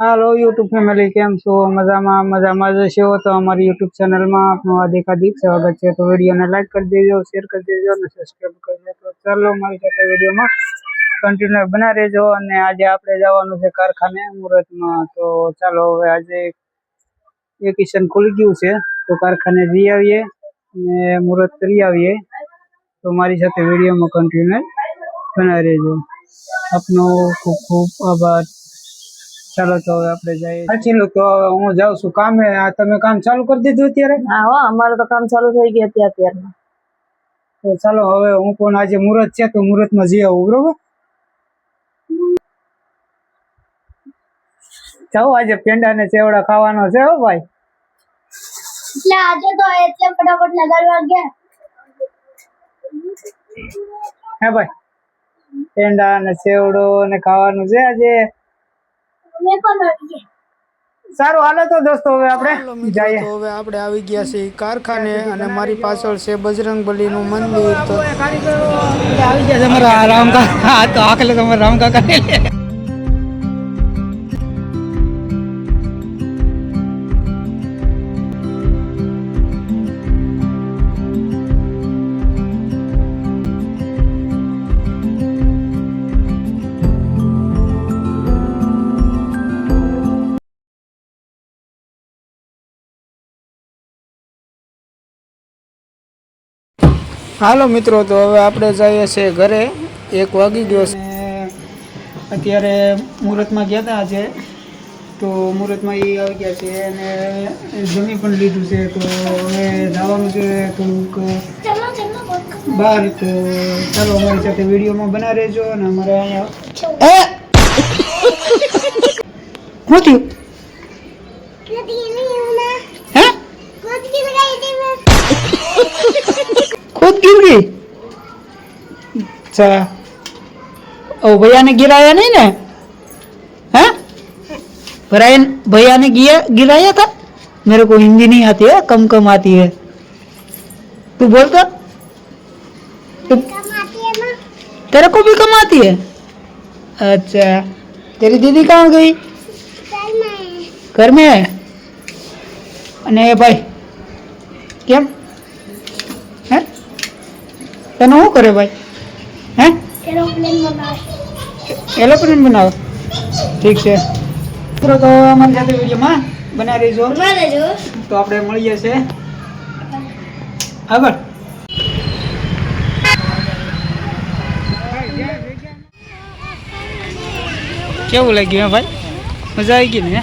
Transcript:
હાલો, YouTube family, કેમ છો? મજામાં મજામાં જ છો? તો અમારી યુટ્યુબ ચેનલમાં આપનું હાર્દિક સ્વાગત છે. તો વિડીયોને લાઈક કરી દેજો શેર કરી દેજો અને સબસ્ક્રાઈબ કરી દેજો. તો ચાલો, મારી સાથે વિડીયોમાં કન્ટિન્યુ બના રહેજો. અને આજે આપણે જવાનું છે કારખાને મુહૂર્તમાં તો ચાલો, હવે આજે વેકેશન ખુલી ગયું છે. તો કારખાને જઈ આવીએ અને મુહૂર્ત કરી આવીએ. તો મારી સાથે વિડીયોમાં કન્ટિન્યુ બના રહેજો. આપનો ખૂબ ખૂબ આભાર. ચાલો તો હવે આપણે જઈએ. સાચી તો હું જાઉં છું. કામે આ તમે કામ ચાલુ કરી દીધું અત્યારે? હા હો અમારે તો કામ ચાલુ થઈ ગયું અત્યારે ત્યારમાં તો ચાલો હવે હું પણ આજે મુહૂર્ત છે તો મુહૂર્તમાં જઈ આવું બરોબર? જાઉં આજે પેંડા ને ચેવડા ખાવાનો છે હો ભાઈ. એટલે આજે તો એટલે ફટાફટ લગાડવા ગયા. હે ભાઈ. પેંડા ને ચેવડો ને ખાવાનું છે આજે. સારું હાલો તો દોસ્તો હવે આપણે જઈએ. તો હવે આપણે આવી ગયા છીએ કારખાને અને મારી પાછળ છે બજરંગ બલીનું મંદિર. તો આવી ગયા છે મારા રામ કાકા તો આખલે તમારા રામ કાકા હાલો મિત્રો તો હવે આપણે જઈએ છીએ ઘરે. એક વાગી ગયો છે. અત્યારે મુહૂર્તમાં ગયા હતા આજે. તો મુહૂર્તમાં એ આવી ગયા છે અને જમી પણ લીધું છે. તો હવે જવાનું છે થોડુંક ચલો ચલો બોલ. બહાર તો ચાલો અમારી સાથે વિડીયોમાં બના રહેજો અને અમારે અહીંયા શું થયું? खुद गिर गई अच्छा ओ भैया ने गिराया नहीं ना हैं भैया भैया ने गिरा गिराया था मेरे को हिंदी नहीं आती है कम कम आती है तू बोलता तू तेरे को भी कम आती है अच्छा तेरी दीदी कहाँ गई घर में है અને ભાઈ કેમ હે તને શું કરે ભાઈ? હે? એરોપ્લેન બનાવો. ઠીક છે. મિત્રો તો અમારી સાથે વિડીયોમાં. બનાવી બને તો આપણે મળી છે. આગળ કેવું લાગ્યું ભાઈ? મજા આવી ગઈ ને